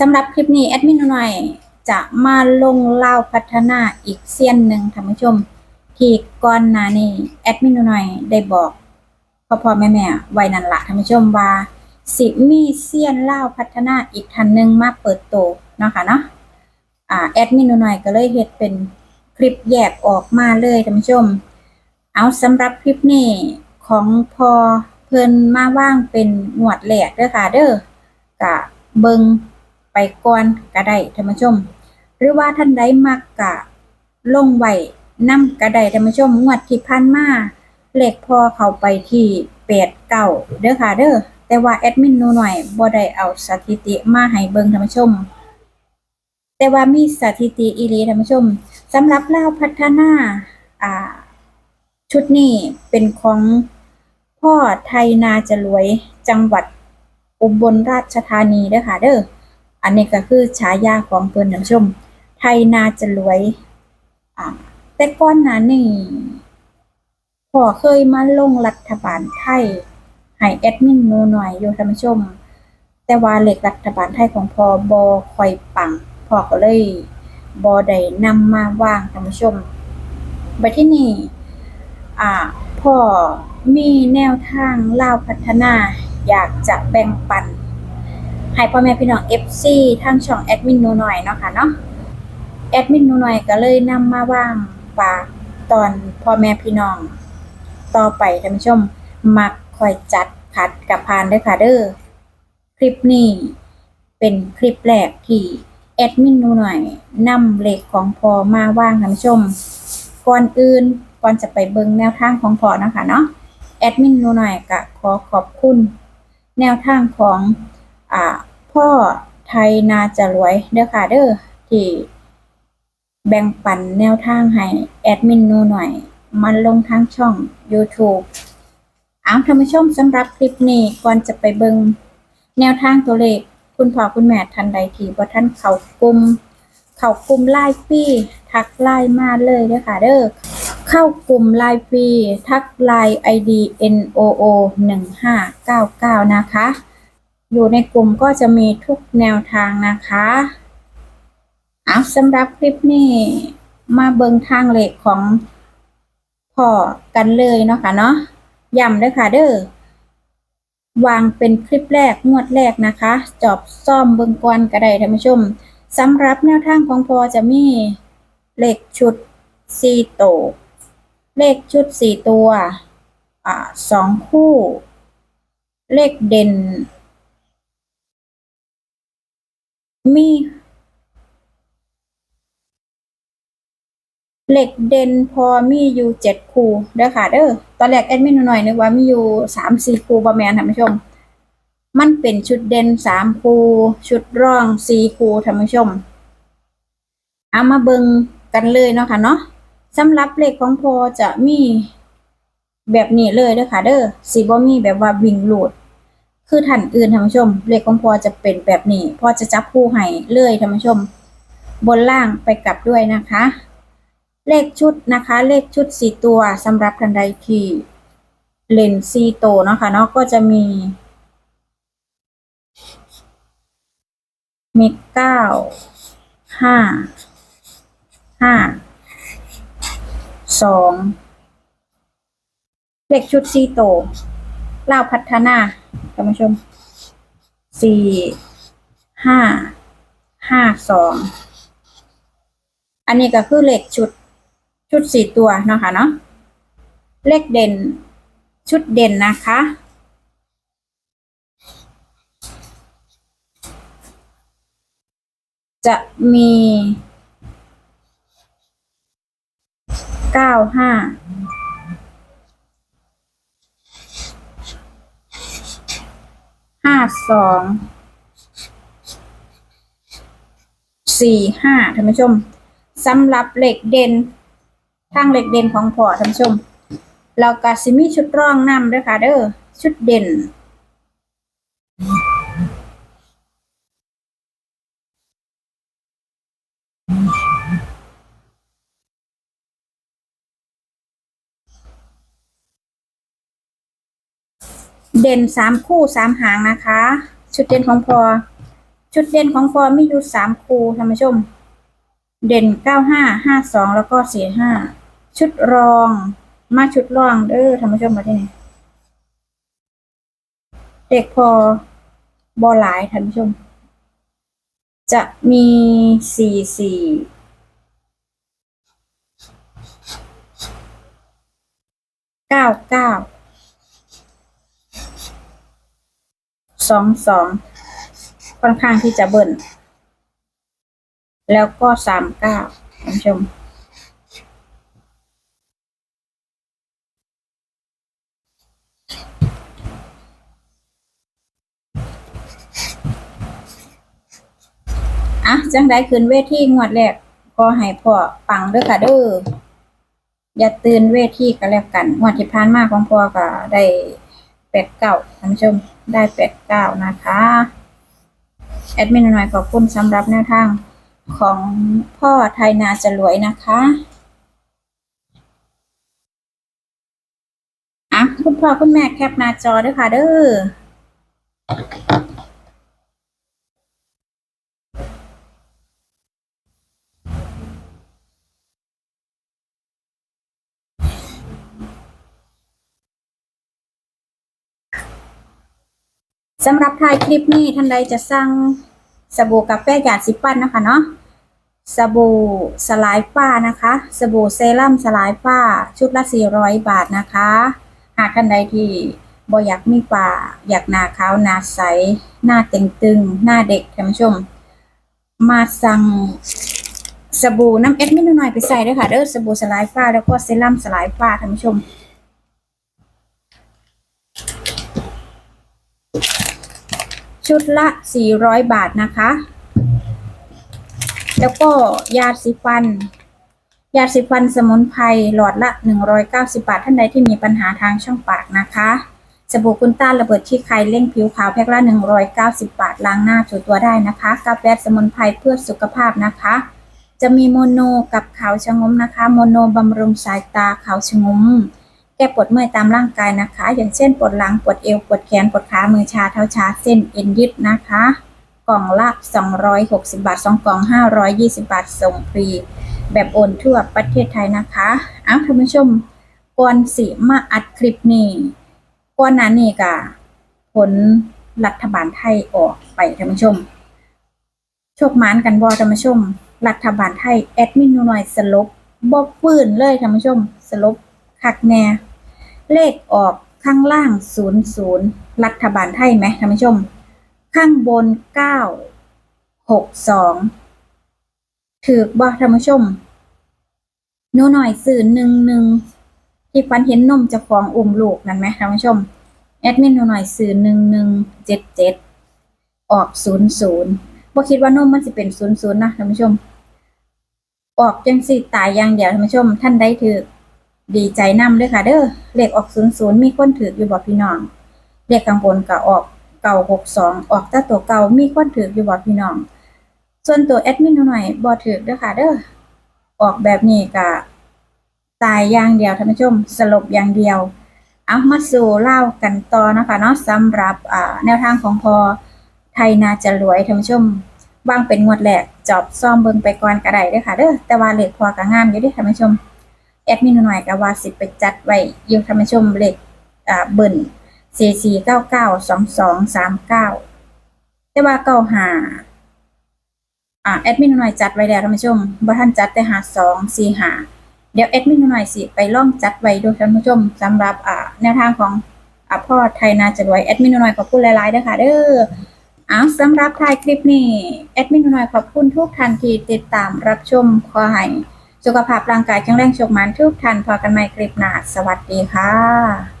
สำหรับคลิปนี้แอดมินหน่อยจะมาลงเล่าพัฒนาอีกเซียนหนึ่งท่านผู้ชม ที่ก่อนหน้านี้แอดมินหน่อยได้บอกพ่อพ่อแม่แม่ไว้นั่นละท่านผู้ชมว่าสิมีเซียนเล่าพัฒนาอีกท่านหนึ่งมาเปิดโตเนาะค่ะเนาะอ่าแอดมินหน่อยก็เลยเฮ็ดเป็นคลิปแยกออกมาเลยท่านผู้ชม เอาสำหรับคลิปนี้ของพอเพิ่นมาว่างเป็นหนวดแหลกเด้อค่ะเด้อกะเบิง ไปก่อนก็ได้ท่านผู้ชม หรือว่าท่านใดมักกะลงไว้นำก็ไดท่านผู้ชมงวดที่ผ่านมาเลขพอเข้าไปที่8 9เก่าเด้อค่ะเด้อแต่ว่าแอดมินนูหน่อยบ่ได้เอาสถิติมาให้เบิ่งท่านผู้ชม แต่ว่ามีสถิติอีหลีท่านผู้ชมสำหรับเลาพัฒนาอ่า ชุดนี้เป็นของพ่อไทยนาจรวยจังหวัดอุบลราชธานีเด้อค่ะเด้อ อันนี้ก็คือฉายาของเพิ่นท่านผู้ชม ไทยนาจะรวยอ่าแต่ก่อนหน้านี้พ่อเคยมาลงรัฐบาลไทยให้แอดมินนูหน่อยอยู่ท่านผู้ชม แต่ว่าเลขรัฐบาลไทยของพ่อบ่ค่อยปังพ่อก็เลยบ่ได้นำมาวางท่านผู้ชมบัดที่นี่อ่าพ่อมีแนวทางเล่าพัฒนา อยากจะแบ่งปัน ให้พ่อแม่พี่น้อง FC ทางช่องแอดมินนูหน่อยเนาะค่ะเนาะแอดมินนูหน่อยก็เลยนำมาว่างฝากตอนพ่อแม่พี่น้อง ต่อไปท่านผู้ชมมักคอยจัดขัดกับพานเด้อค่ะเด้อคลิปนี้เป็นคลิปแรกที่แอดมินนูหน่อยนำเลขของพอมาว่างท่านผู้ชม ก่อนอื่นก่อนจะไปเบิ่งแนวทางของพอนะคะเนาะแอดมินนูหน่อยก็ขอขอบคุณ แนวทางของ อ่าพ่อไทยนาจะรวยเด้อค่ะเด้อที่แบ่งปันแนวทางให้แอดมินนูหน่อย มันลงทางช่อง YouTube เอาท่านผู้ชมสำหรับคลิปนี้ก่อนจะไปเบิงแนวทางตัวเลข คุณพ่อคุณแม่ท่านใดที่บ่ท่านเขากลุ่มเขากลุ่มไลน์ฟรีทักไลน์มาเลยเด้อค่ะเด้อเข้ากลุ่มไลน์ฟรีทักไลน์ ID NOO 1599 นะคะ อยู่ในกลุ่มก็จะมีทุกแนวทางนะคะเอาสำหรับคลิปนี้มาเบิงทางเหลขของพ่อกันเลยเนาะค่ะเนาะย้ำเด้อค่ะเด้อวางเป็นคลิปแรกงวดแรกนะคะ จอบซ่อมเบิงกวนก็ได้ท่านผู้ชมสำหรับแนวทางของพอจะมีเหลขชุดสี่ตัวเลขชุดสี่ตัว อ่าสองคู่ เลขเด่น มีเหล็กเด่นพอมีอยู่เจ็ดคู่เด้อค่ะเด้อตอนแรกแอดมินหน่อยนึกว่ามีอยู่สามสี่คู่ประมาณท่านผู้ชม มันเป็นชุดเด่นสามคู่ชุดร่องสี่คู่ท่านผู้ชมเอามาเบิงกันเลยเนาะค่ะเนาะสำหรับเหลขของพอจะมีแบบนี้เลยเด้อค่ะเด้อสีบ่มีแบบว่าวิ่งโหลด คือท่านอื่นท่านผู้ชม เลขของพอจะเป็นแบบนี้พอจะจับคู่ให้เลยท่านผู้ชม บนล่างไปกลับด้วยนะคะ เลขชุดนะคะ เลขชุดสี่ตัวสำหรับทันใดที่เลนซีโตเนาะค่ะเนาะก็จะมีมีเก้าห้าห้าสองเลขชุดซีโต เล่าพัฒนาท่านผู้ชมสี่ห้าห้าสองอันนี้ก็คือเลขชุดชุดสี่ตัวเนาะค่ะเนาะเลขเด่นชุดเด่นนะคะ จะมีเก้าห้าห้า สองสี่ห้าท่านผู้ชมสำหรับเหล็กเด่นทางเหล็กเด่นของพอท่านผู้ชม เรากาซิมีชุดร่องนำด้วยค่ะเด้อชุดเด่น เด่นสามคู่สามหางนะคะ ชุดเด่นของพอ ชุดเด่นของฟอมีอยู่สามคู่ท่านผู้ชม เด่นเก้าห้าห้าสองแล้วก็สี่ห้าชุดรองมาชุดรองเด้อท่านผู้ชมมาที่นี่เด็กพอบอหลายท่านผู้ชม จะมีสี่สี่เก้าเก้า สองสองค่อนข้างที่จะเบิ่นแล้วก็สามเก้าท่านผู้ชมอะจังได้ขึ้นเวทีงวดแรกก็ให้พ่อปังเด้อค่ะเด้ออย่าตื่นเวทีกันแล้วกันงวดที่ผ่านมาของพ่อก็ได้ ดเก้าท่านผู้ชมได้แปดเก้านะคะแอดมินหน่อยขอบคุณสำหรับแนวทางของพ่อไทยนาจะรวยนะคะอะคุณพ่อคุณแม่แคปหน้าจอด้วยค่ะเด้อ สำหรับท้ายคลิปนี้ท่านใดจะสั่งสบู่กาแฟหยาดสิปั้นนะคะเนาะสบู่สลายฝ้านะคะ สบู่เซรั่มสลายฝ้า ชุดละ 400 บาทนะคะ หากท่านใดที่บ่อยากมีฝ้าอยากหน้าขาวหน้าใส หน้าเต่งตึง หน้าเด็กท่านผู้ชม มาสั่งสบู่น้ำเอ็ดนิดหน่อยไปใส่ด้วยค่ะเด้อสบู่สลายฝ้าแล้วก็เซรั่มสลายฝ้าท่านผู้ชม ชุดละ 400 บาทนะคะ แล้วก็ยาสีฟัน ยาสีฟันสมุนไพรหลอดละ 190 บาท ท่านใดที่มีปัญหาทางช่องปากนะคะสบู่กุนต้านระเบิดที่ไข่เร่งผิวขาวแพ็คละ190 บาท ล้างหน้าถูตัวได้นะคะ กาแฟสมุนไพรเพื่อสุขภาพนะคะ จะมีโมโนกับขาวชะงมนะคะ โมโนบำรุงสายตาขาวชะงม แก้ปวดเมื่อยตามร่างกายนะคะ อย่างเช่นปวดหลังปวดเอวปวดแขนปวดขามือชาเท้าชาเส้นเอ็นยืดนะคะ กล่องละ260 บาท2กล่อง 520 บาทส่งฟรี แบบโอนทั่วประเทศไทยนะคะอ้าวท่านผู้ชมก่อนสิมาอัดคลิปนี้ก่อนหน้านี้ก็ผลรัฐบาลไทยออกไปท่านผู้ชม โชคมานกันบ่ท่านผู้ชม รัฐบาลไทยแอดมินหน่อยสลบบ่ฟื้นเลยท่านผู้ชม สลบคักแน่ เลขออกข้างล่าง 00 รัฐบาลไทยไหมท่านผู้ชม ข้างบน 962 ถือบ่ท่านผู้ชมหนูหน่อยสื่อหนึ่งหนึ่งที่ฟันเห็นนมจะฟองอุ้มลูกนั่นไหมท่านผู้ชม แอดมินหนูหน่อยสื่อหนึ่งหนึ่งเจ็ดเจ็ดออกศูนย์ศูนย์บ่คิดว่านมมันสิเป็นศูนย์ศูนย์นะท่านผู้ชม ออกจังสิตายอย่างเดียวท่านผู้ชม ท่านได้ถือ ดีใจนำด้วยค่ะ เด้อเลขออกศูนย์ศูนย์มีคนถืออยู่บ่พี่น้องเลขข้างบนก็ออกเก่าหกสองออกแต่ตัวเก่ามีคนถืออยู่บ่พี่น้อง ส่วนตัวแอดมินหน่อยบ่ถือเด้อค่ะ เด้อออกแบบนี้ก็ตายอย่างเดียวท่านผู้ชมสลบอย่างเดียวเอามาสู่เล่ากันต่อนะคะเนาะสำหรับอ่าแนวทางของพอไทยนาจะรวยท่านผู้ชมวางเป็นงวดแรกจอบซ่อมเบิ่งไปก่อนก็ได้เด้อค่ะเด้อแต่ว่าเลขพอก็งามอยู่ด้อท่านผู้ชม แอดมินหน่อยก็ว่าสิไปจัดไว้อยู่ท่านผู้ชมเลขอ่าเบิ่นสี่สี่เก้าเก้าสองสองสามเก้าแต่ว่าเก้าหาอ่าแอดมินหน่อยจัดไว้แล้วท่านผู้ชมบ่ท่านจัดแต่หาสองสี่หาเดี๋ยวแอดมินหน่อยสิไปล่องจัดไว้ดูท่านผู้ชมสำหรับอ่าแนวทางของอ่าพ่อไทยนาจะรวยแอดมินหน่อยขอบคุณหลายๆด้อค่ะเด้ออ้าวสำหรับท้ายคลิปนี้แอดมินหน่อยขอบคุณทุกท่านที่ติดตามรับชมขอให้ สุขภาพร่างกายแข็งแรงโชคมันทุกท่านพอกันใหม่คลิปหน้า สวัสดีค่ะ